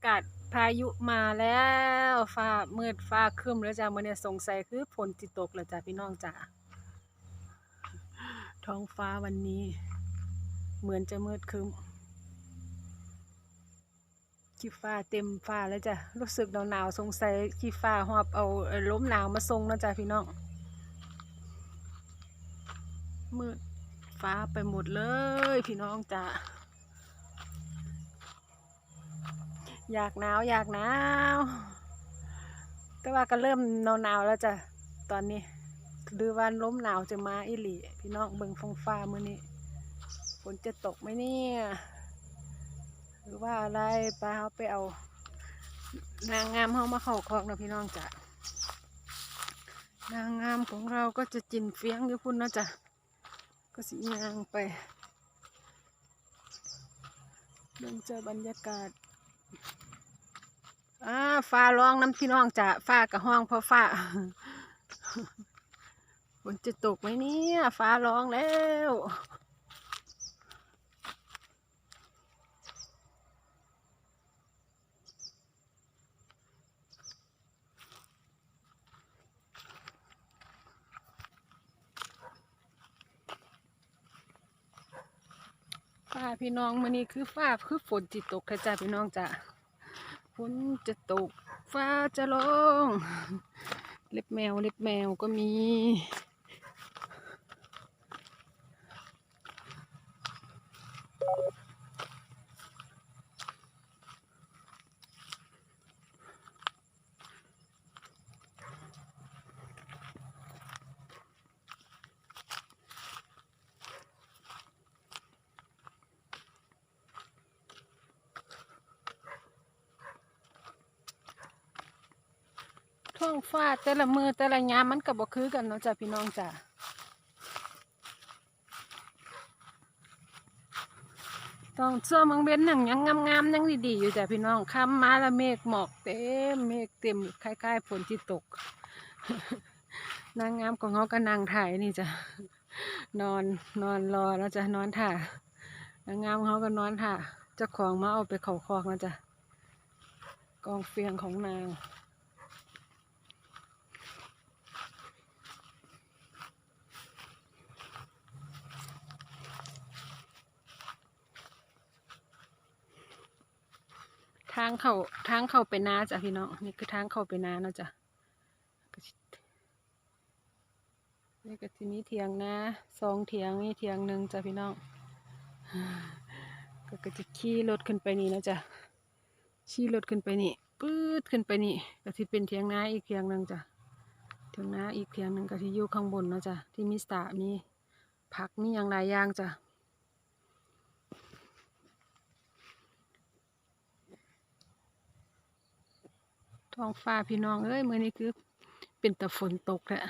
ากาศพายุมาแล้วฟ้ามืดฟ้าครึ้มแล้วจ้ะมื้อนี้สงสัยคือฝนสิตกแล้วจ้ะพี่น้องจ้ะท้องฟ้าวันนี้ เหมือนจะมืดครึ้มขี้ฟ้าเต็มฟ้าแล้วจ้ะรู้สึกหนาวๆสงสัยขี้ฟ้าหอบเอาเอ่อลมหนาวมาส่งเนาะจ้ะพี่น้องมืดฟ้าไปหมดเลยพี่น้องจ้ะ อยากหนาวอยากหนาว แต่ว่าก็เริ่มหนาวหนาวๆแล้วจ้ะตอนนี้หรือว่าลมหนาวจะมาอีหลีพี่น้องเบิงฟงฟ้ามือนี้ฝนจะตกไหมเนี่ยหรือว่าอะไรไปเอาไปเอา นางงามเฮามาเข้าคอกเนาะพี่น้องจ้ะนางงามของเราก็จะจินเฟียงอยู่พุ่นนะจ้ะก็สิยางไปเบิ่งเจอบรรยากาศ อ่าฟ้าร้องน้ำพี่น้องจะฟ้ากับห้องเพราะฟ้าฝนจะตกไหมเนี่ยฟ้าร้องแล้วฟ้าพี่น้องมื้อนี้คือฟ้าคือฝนจิตตกค่ะจ้าพี่น้องจ้ะ นจะตก ฟ้าจะร้อง เล็บแมว เล็บแมวก็มี ท้องฟ้าแต่ละมือแต่ละยามมันก็บ่คือกันเนาะจ้ะพี่น้องจ้ะต้องเสื้อมังเบนหนังยังงามๆยังดีๆอยู่จ้ะพี่น้องค่ำมาล้วเมฆหมอกเต็มเมฆเต็มคล้ายๆฝนที่ตก นางงามของเขาก็นางถ่ายนี่จ้ะนอนนอนรอแล้วจ้ะนอนถ่านางงามของเขาก็นอนถ่าเจ้าของมาเอาไปเขาคอกแล้วจ้ะกองเฟียงของนางางเข้าทางเข้าไปนาจ้ะพี่น้องนี่คือทางเข้าไปนาเนาะจ้ะนี่ก็ทีนี้เถียงนาสองเถียงนี่เถียงหนึ่งจ้ะพี่น้องก็จะขี่รถขึ้นไปนี่เนาะจ้ะขี่รถขึ้นไปนี่ปื๊ดขึ้นไปนี่ก็ที่เป็นเถียงนาอีกเถียงหนึ่งจ้ะเถียงนาอีกเถียงหนึ่งก็ที่อยู่ข้างบนเนาะจ้ะที่มีสระมีผักมีอย่างหลายอย่างจ้ะ ท้องฟ้าพี่น้องเอ้ยมื้อนี้คือเป็นแต่ฝนตกแหละ